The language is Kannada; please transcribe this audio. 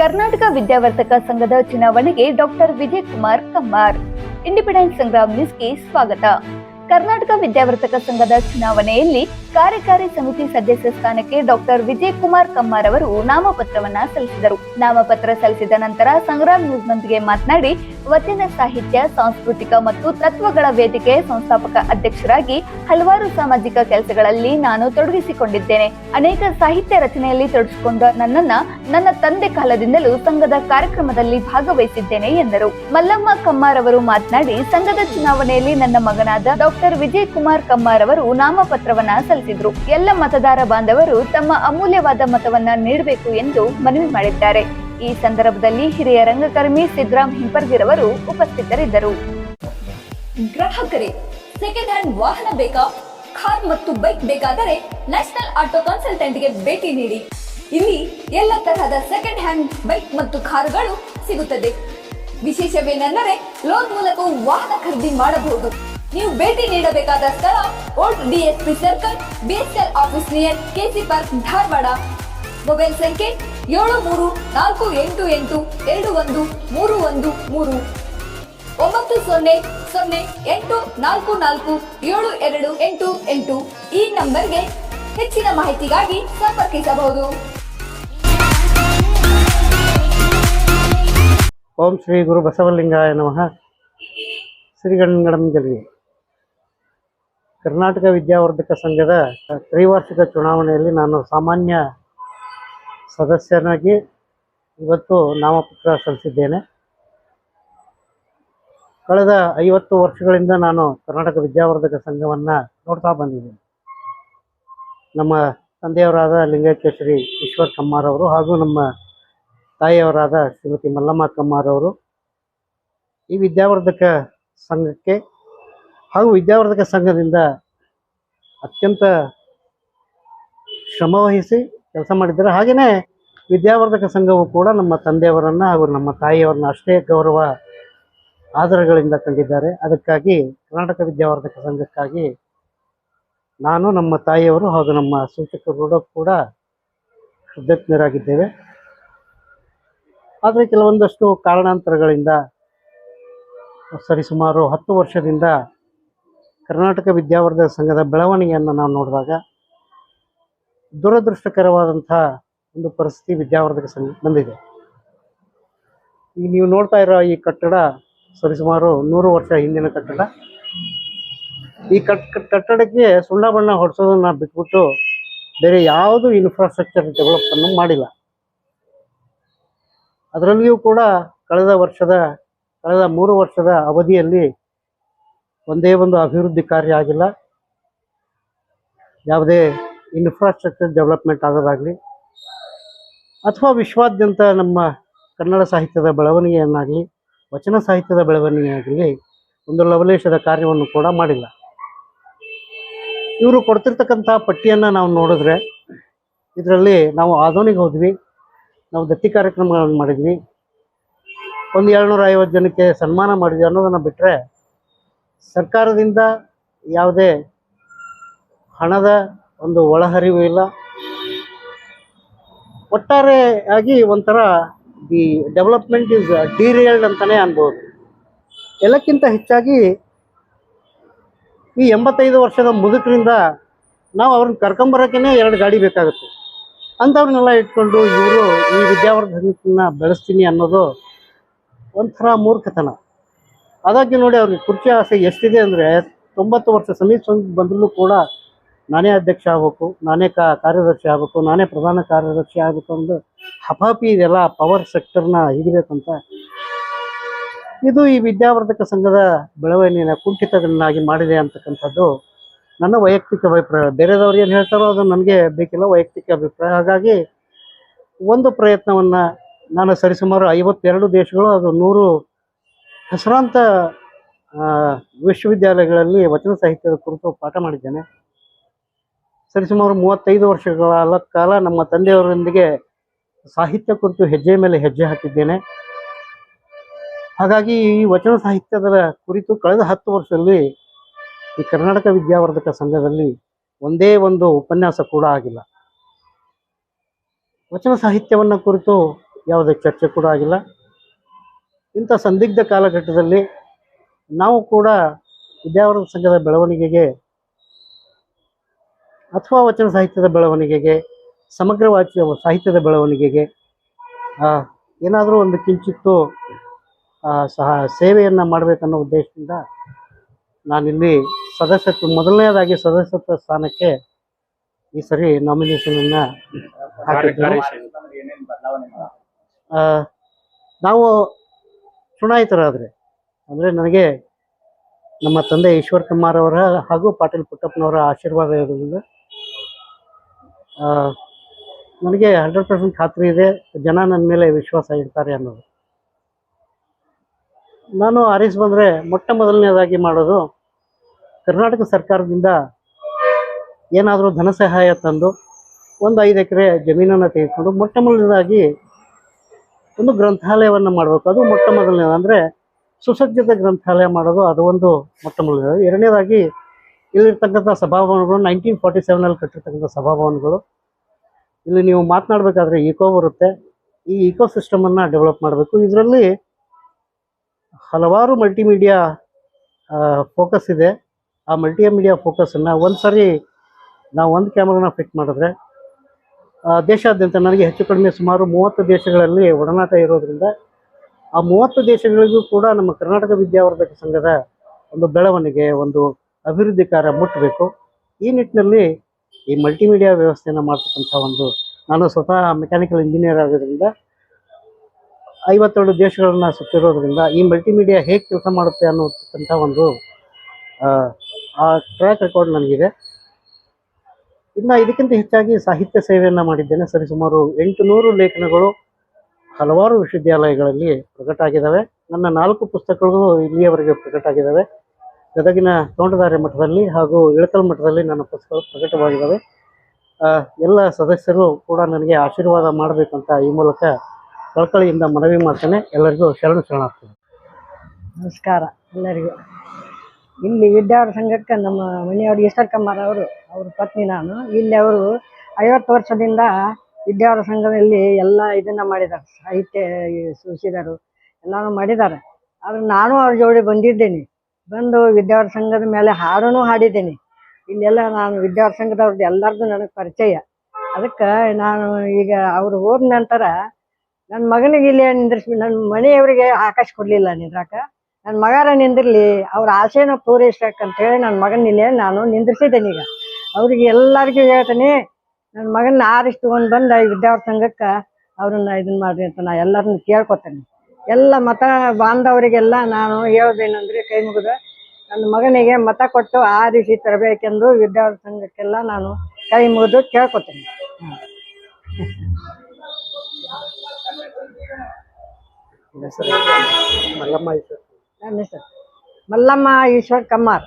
ಕರ್ನಾಟಕ ವಿದ್ಯಾವರ್ತಕ ಸಂಘದ ಚುನಾವಣೆಗೆ ಡಾಕ್ಟರ್ ವಿಜಯ್ ಕುಮಾರ್ ಕಮ್ಮಾರ್. ಇಂಡಿಪೆಂಡೆನ್ಸ್ ಸಂಗ್ರಾಮ್ ನ್ಯೂಸ್ಗೆ ಸ್ವಾಗತ. ಕರ್ನಾಟಕ ವಿದ್ಯಾವರ್ತಕ ಸಂಘದ ಚುನಾವಣೆಯಲ್ಲಿ ಕಾರ್ಯಕಾರಿ ಸಮಿತಿ ಸದಸ್ಯ ಸ್ಥಾನಕ್ಕೆ ಡಾಕ್ಟರ್ ವಿಜಯ್ ಕುಮಾರ್ ಕಮ್ಮಾರ್ ಅವರು ನಾಮಪತ್ರವನ್ನ ಸಲ್ಲಿಸಿದರು. ನಾಮಪತ್ರ ಸಲ್ಲಿಸಿದ ನಂತರ ಸಂಗ್ರಾಮ್ ನ್ಯೂಸ್ನೊಂದಿಗೆ ಮಾತನಾಡಿ, ವಚನ ಸಾಹಿತ್ಯ, ಸಾಂಸ್ಕೃತಿಕ ಮತ್ತು ತತ್ವಗಳ ವೇದಿಕೆ ಸಂಸ್ಥಾಪಕ ಅಧ್ಯಕ್ಷರಾಗಿ ಹಲವಾರು ಸಾಮಾಜಿಕ ಕೆಲಸಗಳಲ್ಲಿ ನಾನು ತೊಡಗಿಸಿಕೊಂಡಿದ್ದೇನೆ. ಅನೇಕ ಸಾಹಿತ್ಯ ರಚನೆಯಲ್ಲಿ ತೊಡಗಿಸಿಕೊಂಡ ನನ್ನನ್ನ ನನ್ನ ತಂದೆ ಕಾಲದಿಂದಲೂ ಸಂಘದ ಕಾರ್ಯಕ್ರಮದಲ್ಲಿ ಭಾಗವಹಿಸಿದ್ದೇನೆ ಎಂದರು. ಮಲ್ಲಮ್ಮ ಕಮ್ಮಾರ್ ಅವರು ಮಾತನಾಡಿ, ಸಂಘದ ಚುನಾವಣೆಯಲ್ಲಿ ನನ್ನ ಮಗನಾದ ಡಾಕ್ಟರ್ ವಿಜಯ್ ಕುಮಾರ್ ಕಮ್ಮಾರ್ ಅವರು ನಾಮಪತ್ರವನ್ನ ಸಲ್ಲಿಸಿದ್ರು. ಎಲ್ಲ ಮತದಾರ ಬಾಂಧವರು ತಮ್ಮ ಅಮೂಲ್ಯವಾದ ಮತವನ್ನ ನೀಡಬೇಕು ಎಂದು ಮನವಿ ಮಾಡಿದ್ದಾರೆ. ಈ ಸಂದರ್ಭದಲ್ಲಿ ಹಿರಿಯ ರಂಗಕರ್ಮಿ ಸಿದ್ದರಾಮ್ ಹಿಂಪರ್ಗಿರವರು ಉಪಸ್ಥಿತರಿದ್ದರು. ಗ್ರಾಹಕರೇ ಸೆಕೆಂಡ್ ಹ್ಯಾಂಡ್ ವಾಹನ ಬೇಕಾ? ಕಾರ್ ಮತ್ತು ಬೈಕ್ ಬೇಕಾದರೆ ನ್ಯಾಷನಲ್ ಆಟೋ ಕನ್ಸಲ್ಟೆಂಟ್ಗೆ ಭೇಟಿ ನೀಡಿ. ಇಲ್ಲಿ ಎಲ್ಲ ತರಹದ ಸೆಕೆಂಡ್ ಹ್ಯಾಂಡ್ ಬೈಕ್ ಮತ್ತು ಕಾರುಗಳು ಸಿಗುತ್ತದೆ. ವಿಶೇಷವೇನೆಂದರೆ ಲೋನ್ ಮೂಲಕವೂ ವಾಹನ ಖರೀದಿ ಮಾಡಬಹುದು. ನೀವು ಭೇಟಿ ನೀಡಬೇಕಾದ ಸ್ಥಳ old DSP circle BSL office near KC park, Dharwad. Mobile ಸಂಖ್ಯೆ ಏಳು ಮೂರು ನಾಲ್ಕು ಎಂಟು ಎಂಟು ಎರಡು ಒಂದು ಮೂರು ಒಂದು ಮೂರು. ಒಂಬತ್ತು ಸೊನ್ನೆ ಸೊನ್ನೆ ಎಂಟು ನಾಲ್ಕು ನಾಲ್ಕು ಏಳು ಎರಡು ಎಂಟು ಎಂಟು ಈ ನಂಬರ್ಗೆ ಹೆಚ್ಚಿನ ಮಾಹಿತಿಗಾಗಿ ಸಂಪರ್ಕಿಸಬಹುದು. ಓಂ ಶ್ರೀ ಗುರು ಬಸವಲಿಂಗಾಯ ನಮಃ. ಶ್ರೀಗಂಗಡಂಜಲಿ ಕರ್ನಾಟಕ ವಿದ್ಯಾವರ್ಧಕ ಸಂಘದ ತ್ರೈವಾರ್ಷಿಕ ಚುನಾವಣೆಯಲ್ಲಿ ನಾನು ಸಾಮಾನ್ಯ ಸದಸ್ಯನಾಗಿ ಇವತ್ತು ನಾಮಪತ್ರ ಸಲ್ಲಿಸಿದ್ದೇನೆ. ಕಳೆದ ಐವತ್ತು ವರ್ಷಗಳಿಂದ ನಾನು ಕರ್ನಾಟಕ ವಿದ್ಯಾವರ್ಧಕ ಸಂಘವನ್ನು ನೋಡ್ತಾ ಬಂದಿದ್ದೇನೆ. ನಮ್ಮ ತಂದೆಯವರಾದ ಲಿಂಗೈಕ್ಯಶ್ರೀ ಈಶ್ವರ್ ಕಮ್ಮಾರ್ ಅವರು ಹಾಗೂ ನಮ್ಮ ತಾಯಿಯವರಾದ ಶ್ರೀಮತಿ ಮಲ್ಲಮ್ಮ ಕಮ್ಮಾರ್ ಅವರು ಈ ವಿದ್ಯಾವರ್ಧಕ ಸಂಘಕ್ಕೆ ಹಾಗೂ ವಿದ್ಯಾವರ್ಧಕ ಸಂಘದಿಂದ ಅತ್ಯಂತ ಶ್ರಮವಹಿಸಿ ಕೆಲಸ ಮಾಡಿದ್ದಾರೆ. ಹಾಗೆಯೇ ವಿದ್ಯಾವರ್ಧಕ ಸಂಘವು ಕೂಡ ನಮ್ಮ ತಂದೆಯವರನ್ನು ಹಾಗೂ ನಮ್ಮ ತಾಯಿಯವರನ್ನ ಅಷ್ಟೇ ಗೌರವ, ಆದರಗಳಿಂದ ಕಂಡಿದ್ದಾರೆ. ಅದಕ್ಕಾಗಿ ಕರ್ನಾಟಕ ವಿದ್ಯಾವರ್ಧಕ ಸಂಘಕ್ಕಾಗಿ ನಾನು, ನಮ್ಮ ತಾಯಿಯವರು ಹಾಗೂ ನಮ್ಮ ಸೂಚಕರು ಕೂಡ ಕೃತಜ್ಞರಾಗಿದ್ದೇವೆ. ಆದರೆ ಕೆಲವೊಂದಷ್ಟು ಕಾರಣಾಂತರಗಳಿಂದ ಸರಿಸುಮಾರು ಹತ್ತು ವರ್ಷದಿಂದ ಕರ್ನಾಟಕ ವಿದ್ಯಾವರ್ಧಕ ಸಂಘದ ಬೆಳವಣಿಗೆಯನ್ನು ನಾವು ನೋಡಿದಾಗ ದುರದೃಷ್ಟಕರವಾದಂಥ ಒಂದು ಪರಿಸ್ಥಿತಿ ವಿದ್ಯಾವರ್ಧಕ ಸಂಘ ಬಂದಿದೆ. ಈ ನೀವು ನೋಡ್ತಾ ಇರೋ ಈ ಕಟ್ಟಡ ಸರಿಸುಮಾರು ನೂರು ವರ್ಷ ಹಿಂದಿನ ಕಟ್ಟಡ. ಈ ಕಟ್ ಕಟ್ಟಡಕ್ಕೆ ಸುಣ್ಣ ಬಣ್ಣ ಹೊಡಿಸೋದನ್ನ ಬಿಟ್ಬಿಟ್ಟು ಬೇರೆ ಯಾವುದು ಇನ್ಫ್ರಾಸ್ಟ್ರಕ್ಚರ್ ಡೆವಲಪನ್ನು ಮಾಡಿಲ್ಲ. ಅದರಲ್ಲಿಯೂ ಕೂಡ ಕಳೆದ ವರ್ಷದ, ಕಳೆದ ಮೂರು ವರ್ಷದ ಅವಧಿಯಲ್ಲಿ ಒಂದೇ ಒಂದು ಅಭಿವೃದ್ಧಿ ಕಾರ್ಯ ಆಗಿಲ್ಲ. ಯಾವುದೇ ಇನ್ಫ್ರಾಸ್ಟ್ರಕ್ಚರ್ ಡೆವಲಪ್ಮೆಂಟ್ ಆಗೋದಾಗಲಿ ಅಥವಾ ವಿಶ್ವಾದ್ಯಂತ ನಮ್ಮ ಕನ್ನಡ ಸಾಹಿತ್ಯದ ಬೆಳವಣಿಗೆಯನ್ನಾಗಲಿ, ವಚನ ಸಾಹಿತ್ಯದ ಬೆಳವಣಿಗೆಯಾಗಲಿ ಒಂದು ಲವಲೇಶದ ಕಾರ್ಯವನ್ನು ಕೂಡ ಮಾಡಿಲ್ಲ. ಇವರು ಕೊಡ್ತಿರ್ತಕ್ಕಂಥ ಪಟ್ಟಿಯನ್ನು ನಾವು ನೋಡಿದ್ರೆ ಇದರಲ್ಲಿ ನಾವು ಆಧೋನಿಗೆ ಹೋದ್ವಿ, ನಾವು ದತ್ತಿ ಕಾರ್ಯಕ್ರಮಗಳನ್ನು ಮಾಡಿದ್ವಿ. ಒಂದು ಏಳ್ನೂರ ಐವತ್ತು ಜನಕ್ಕೆ ಸನ್ಮಾನ ಮಾಡಿದ್ವಿ ಅನ್ನೋದನ್ನು ಬಿಟ್ಟರೆ ಸರ್ಕಾರದಿಂದ ಯಾವುದೇ ಹಣದ ಒಂದು ಒಳಹರಿವು ಇಲ್ಲ. ಒಟ್ಟಾರೆಯಾಗಿ ಒಂಥರ ದಿ ಡೆವಲಪ್ಮೆಂಟ್ ಇಸ್ ಡೀರಿಯಲ್ಡ್ ಅಂತಲೇ ಅನ್ಬೋದು. ಎಲ್ಲಕ್ಕಿಂತ ಹೆಚ್ಚಾಗಿ ಈ ಎಂಬತ್ತೈದು ವರ್ಷದ ಮುದುಕರಿಂದ ನಾವು ಅವ್ರನ್ನ ಕರ್ಕೊಂಬರೋಕ್ಕೇ ಎರಡು ಗಾಡಿ ಬೇಕಾಗುತ್ತೆ. ಅಂಥವ್ರನ್ನೆಲ್ಲ ಇಟ್ಕೊಂಡು ಇವರು ಈ ವಿದ್ಯಾವರ್ಧನ ಬೆಳೆಸ್ತೀನಿ ಅನ್ನೋದು ಒಂಥರ ಮೂರ್ಖತನ. ಅದಾಗಿ ನೋಡಿ, ಅವ್ರಿಗೆ ಕುರ್ಚಿ ಆಸೆ ಎಷ್ಟಿದೆ ಅಂದರೆ ತೊಂಬತ್ತು ವರ್ಷ ಸಮೀಪ ಬಂದರೂ ಕೂಡ ನಾನೇ ಅಧ್ಯಕ್ಷ ಆಗಬೇಕು, ನಾನೇ ಕಾರ್ಯದರ್ಶಿ ಆಗಬೇಕು, ನಾನೇ ಪ್ರಧಾನ ಕಾರ್ಯದರ್ಶಿ ಆಗಬೇಕು ಒಂದು ಹಪಾಪಿ ಇದೆಲ್ಲ ಪವರ್ ಸೆಕ್ಟರ್ನ ಹಿಡಿಬೇಕಂತ. ಇದು ಈ ವಿದ್ಯಾವರ್ಧಕ ಸಂಘದ ಬೆಳವಣಿಗೆನ ಕುಂಠಿತಗಳನ್ನಾಗಿ ಮಾಡಿದೆ ಅಂತಕ್ಕಂಥದ್ದು ನನ್ನ ವೈಯಕ್ತಿಕ ಅಭಿಪ್ರಾಯ. ಬೇರೆದವ್ರು ಏನು ಹೇಳ್ತಾರೋ ಅದು ನನಗೆ ಬೇಕಿಲ್ಲ, ವೈಯಕ್ತಿಕ ಅಭಿಪ್ರಾಯ. ಹಾಗಾಗಿ ಒಂದು ಪ್ರಯತ್ನವನ್ನು ನಾನು ಸರಿಸುಮಾರು ಐವತ್ತೆರಡು ದೇಶಗಳು, ಅದು ನೂರು ಹೆಸರಾಂತ ವಿಶ್ವವಿದ್ಯಾಲಯಗಳಲ್ಲಿ ವಚನ ಸಾಹಿತ್ಯದ ಕುರಿತು ಪಾಠ ಮಾಡಿದ್ದೇನೆ. ಸರಿಸುಮಾರು ಮೂವತ್ತೈದು ವರ್ಷಗಳ ಕಾಲ ನಮ್ಮ ತಂದೆಯವರೊಂದಿಗೆ ಸಾಹಿತ್ಯ ಕುರಿತು ಹೆಜ್ಜೆ ಮೇಲೆ ಹೆಜ್ಜೆ ಹಾಕಿದ್ದೇನೆ. ಹಾಗಾಗಿ ಈ ವಚನ ಸಾಹಿತ್ಯದ ಕುರಿತು ಕಳೆದ ಹತ್ತು ವರ್ಷದಲ್ಲಿ ಈ ಕರ್ನಾಟಕ ವಿದ್ಯಾವರ್ಧಕ ಸಂಘದಲ್ಲಿ ಒಂದೇ ಒಂದು ಉಪನ್ಯಾಸ ಕೂಡ ಆಗಿಲ್ಲ. ವಚನ ಸಾಹಿತ್ಯವನ್ನು ಕುರಿತು ಯಾವುದೇ ಚರ್ಚೆ ಕೂಡ ಆಗಿಲ್ಲ. ಇಂಥ ಸಂದಿಗ್ಧ ಕಾಲಘಟ್ಟದಲ್ಲಿ ನಾವು ಕೂಡ ವಿದ್ಯಾವರ್ಧಕ ಸಂಘದ ಬೆಳವಣಿಗೆಗೆ ಅಥವಾ ವಚನ ಸಾಹಿತ್ಯದ ಬೆಳವಣಿಗೆಗೆ ಸಮಗ್ರ ವಾಚ್ಯ ಸಾಹಿತ್ಯದ ಬೆಳವಣಿಗೆಗೆ ಏನಾದರೂ ಒಂದು ಕಿಂಚಿತ್ತು ಸಹ ಸೇವೆಯನ್ನು ಮಾಡಬೇಕನ್ನೋ ಉದ್ದೇಶದಿಂದ ನಾನಿಲ್ಲಿ ಸದಸ್ಯತ್ವ ಮೊದಲನೇದಾಗಿ ಸದಸ್ಯತ್ವ ಸ್ಥಾನಕ್ಕೆ ಈ ಸರಿ ನಾಮಿನೇಷನನ್ನು ಹಾಕಿದ್ದೇನೆ ಆ, ನಾವು ಚುನಾಯಿತರಾದರೆ. ಅಂದರೆ ನನಗೆ ನಮ್ಮ ತಂದೆ ಈಶ್ವರ್ ಕುಮಾರ್ ಅವರ ಹಾಗೂ ಪಾಟೀಲ್ ಪುಟ್ಟಪ್ಪನವರ ಆಶೀರ್ವಾದ ಇರೋದ್ರಿಂದ ನನಗೆ ಹಂಡ್ರೆಡ್ ಪರ್ಸೆಂಟ್ ಖಾತ್ರಿ ಇದೆ. ಜನ ನನ್ನ ಮೇಲೆ ವಿಶ್ವಾಸ ಇಡ್ತಾರೆ ಅನ್ನೋದು. ನಾನು ಆರಿಸಿ ಬಂದರೆ ಮೊಟ್ಟ ಮೊದಲನೇದಾಗಿ ಮಾಡೋದು, ಕರ್ನಾಟಕ ಸರ್ಕಾರದಿಂದ ಏನಾದರೂ ಧನ ಸಹಾಯ ತಂದು, ಒಂದು ಐದು ಎಕರೆ ಜಮೀನನ್ನು ತೆಗೆದುಕೊಂಡು ಮೊಟ್ಟ ಮೊದಲನೇದಾಗಿ ಒಂದು ಗ್ರಂಥಾಲಯವನ್ನು ಮಾಡಬೇಕು. ಅದು ಮೊಟ್ಟ ಮೊದಲನೇದು ಅಂದರೆ ಸುಸಜ್ಜಿತ ಗ್ರಂಥಾಲಯ ಮಾಡೋದು ಅದು ಒಂದು ಮೊಟ್ಟ ಮೊದಲನೇದು ಎರಡನೇದಾಗಿ ಇಲ್ಲಿರ್ತಕ್ಕಂಥ ಸಭಾಭವನಗಳು ನೈನ್ಟೀನ್ ಫಾರ್ಟಿ ಸೆವೆನಲ್ಲಿ ಕಟ್ಟಿರ್ತಕ್ಕಂಥ ಸಭಾಭವನಗಳು. ಇಲ್ಲಿ ನೀವು ಮಾತನಾಡಬೇಕಾದ್ರೆ ಈಕೋ ಬರುತ್ತೆ. ಈ ಈಕೋ ಸಿಸ್ಟಮನ್ನು ಡೆವಲಪ್ ಮಾಡಬೇಕು. ಇದರಲ್ಲಿ ಹಲವಾರು ಮಲ್ಟಿಮೀಡಿಯಾ ಫೋಕಸ್ ಇದೆ. ಆ ಮಲ್ಟಿಮೀಡಿಯಾ ಫೋಕಸನ್ನು ಒಂದು ಸರಿ ನಾವು ಒಂದು ಕ್ಯಾಮ್ರಾನ ಫಿಟ್ ಮಾಡಿದ್ರೆ ದೇಶಾದ್ಯಂತ ನನಗೆ ಹೆಚ್ಚು ಕಡಿಮೆ ಸುಮಾರು ಮೂವತ್ತು ದೇಶಗಳಲ್ಲಿ ಒಡನಾಟ ಇರೋದ್ರಿಂದ ಆ ಮೂವತ್ತು ದೇಶಗಳಿಗೂ ಕೂಡ ನಮ್ಮ ಕರ್ನಾಟಕ ವಿದ್ಯಾವರ್ಧಕ ಸಂಘದ ಒಂದು ಬೆಳವಣಿಗೆ ಒಂದು ಅಭಿವೃದ್ಧಿ ಕಾರ್ಯ ಮುಟ್ಟಬೇಕು ಈ ನಿಟ್ಟಿನಲ್ಲಿ ಈ ಮಲ್ಟಿಮೀಡಿಯಾ ವ್ಯವಸ್ಥೆಯನ್ನು ಮಾಡ್ತಕ್ಕಂಥ ಒಂದು ನಾನು ಸ್ವತಃ ಮೆಕ್ಯಾನಿಕಲ್ ಇಂಜಿನಿಯರ್ ಆಗೋದ್ರಿಂದ ಐವತ್ತೆರಡು ದೇಶಗಳನ್ನು ಸುತ್ತಿರೋದ್ರಿಂದ ಈ ಮಲ್ಟಿಮೀಡಿಯಾ ಹೇಗೆ ಕೆಲಸ ಮಾಡುತ್ತೆ ಅನ್ನೋತಕ್ಕಂಥ ಒಂದು ಆ, ಟ್ರ್ಯಾಕ್ ರೆಕಾರ್ಡ್ ನನಗಿದೆ. ಇನ್ನು ಇದಕ್ಕಿಂತ ಹೆಚ್ಚಾಗಿ ಸಾಹಿತ್ಯ ಸೇವೆಯನ್ನು ಮಾಡಿದ್ದೇನೆ. ಸರಿಸುಮಾರು ಎಂಟು ನೂರು ಲೇಖನಗಳು ಹಲವಾರು ವಿಶ್ವವಿದ್ಯಾಲಯಗಳಲ್ಲಿ ಪ್ರಕಟ ಆಗಿದ್ದಾವೆ. ನನ್ನ ನಾಲ್ಕು ಪುಸ್ತಕಗಳು ಇಲ್ಲಿಯವರೆಗೆ ಪ್ರಕಟ ಆಗಿದ್ದಾವೆ. ಗದಗಿನ ತೋಂಟದಾರ್ಯ ಮಠದಲ್ಲಿ ಹಾಗೂ ಇಳಕಲ್ ಮಠದಲ್ಲಿ ನನ್ನ ಪುಸ್ತಕಗಳು ಪ್ರಕಟವಾಗಿದ್ದಾವೆ. ಎಲ್ಲ ಸದಸ್ಯರು ಕೂಡ ನನಗೆ ಆಶೀರ್ವಾದ ಮಾಡಬೇಕು ಅಂತ ಈ ಮೂಲಕ ಕಳಕಳಿಯಿಂದ ಮನವಿ ಮಾಡ್ತೇನೆ. ಎಲ್ಲರಿಗೂ ಶರಣು ಶರಣಾರ್ಥಿ ನಮಸ್ಕಾರ ಎಲ್ಲರಿಗೂ. ಇಲ್ಲಿ ವಿದ್ಯಾವರ ಸಂಘಕ್ಕೆ ನಮ್ಮ ಮನೆಯವರು ಈಶ್ವರ್ ಅವರು, ಅವ್ರ ಪತ್ನಿ ನಾನು. ಇಲ್ಲಿ ಅವರು ಐವತ್ತು ವರ್ಷದಿಂದ ವಿದ್ಯಾವರ ಸಂಘದಲ್ಲಿ ಎಲ್ಲ ಇದನ್ನ ಮಾಡಿದ್ದಾರೆ, ಸಾಹಿತ್ಯ ಸೂಚಿದರು ಎಲ್ಲಾನು ಮಾಡಿದ್ದಾರೆ. ಆದ್ರೆ ನಾನು ಅವ್ರ ಜೋಡಿ ಬಂದಿದ್ದೇನೆ. ಬಂದು ವಿದ್ಯಾವರ ಸಂಘದ ಮೇಲೆ ಹಾಡೂ ಹಾಡಿದ್ದೇನೆ. ಇಲ್ಲೆಲ್ಲ ನಾನು ವಿದ್ಯಾವರ ಸಂಘದವ್ರದ್ದು ಎಲ್ಲರದ್ದು ನನಗೆ ಪರಿಚಯ. ಅದಕ್ಕೆ ನಾನು ಈಗ ಅವ್ರು ಹೋದ ನಂತರ ನನ್ನ ಮಗನಿಗೆ ಇಲ್ಲಿ ನಿಂದ್ರಿಸಿ, ನನ್ನ ಮನೆಯವರಿಗೆ ಆಕಾಶ ಕೊಡಲಿಲ್ಲ ನಿಂದ್ರಾಕ. ನನ್ನ ಮಗಾರ ನಿಂದಿರ್ಲಿ ಅವ್ರ ಆಸೆನ ಅಂತ ಹೇಳಿ ನನ್ನ ಮಗನ ಇಲ್ಲೇ ನಾನು ನಿಂದಿರ್ಸಿದ್ದೇನೆ ಈಗ. ಅವ್ರಿಗೆ ಎಲ್ಲರಿಗೂ ಹೇಳ್ತೀನಿ ನನ್ನ ಮಗನ ಆರಿಸಿ ತಗೊಂಡು ಬಂದ ಈ ವಿದ್ಯಾರ್ಥಿ ಸಂಘಕ್ಕೆ ಅವ್ರನ್ನ ಇದನ್ನ ಮಾಡ್ರಿ ಅಂತ ನಾ ಎಲ್ಲರನ್ನ ಕೇಳ್ಕೊತೇನೆ. ಎಲ್ಲ ಮತ ಬಾಂಧವರಿಗೆಲ್ಲ ನಾನು ಹೇಳ್ದೇನಂದ್ರೆ ಕೈ ಮುಗಿದ ನನ್ನ ಮಗನಿಗೆ ಮತ ಕೊಟ್ಟು ಆರಿಸಿ ತರಬೇಕೆಂದು ವಿದ್ಯಾರ್ಥಿ ಸಂಘಕ್ಕೆಲ್ಲ ನಾನು ಕೈ ಮುಗಿದು ಕೇಳ್ಕೊತೇನೆ. ಮಲ್ಲಮ್ಮ ನನ್ನ ಹೆಸರು ಮಲ್ಲಮ್ಮ ಈಶ್ವರ್ ಕಮ್ಮಾರ್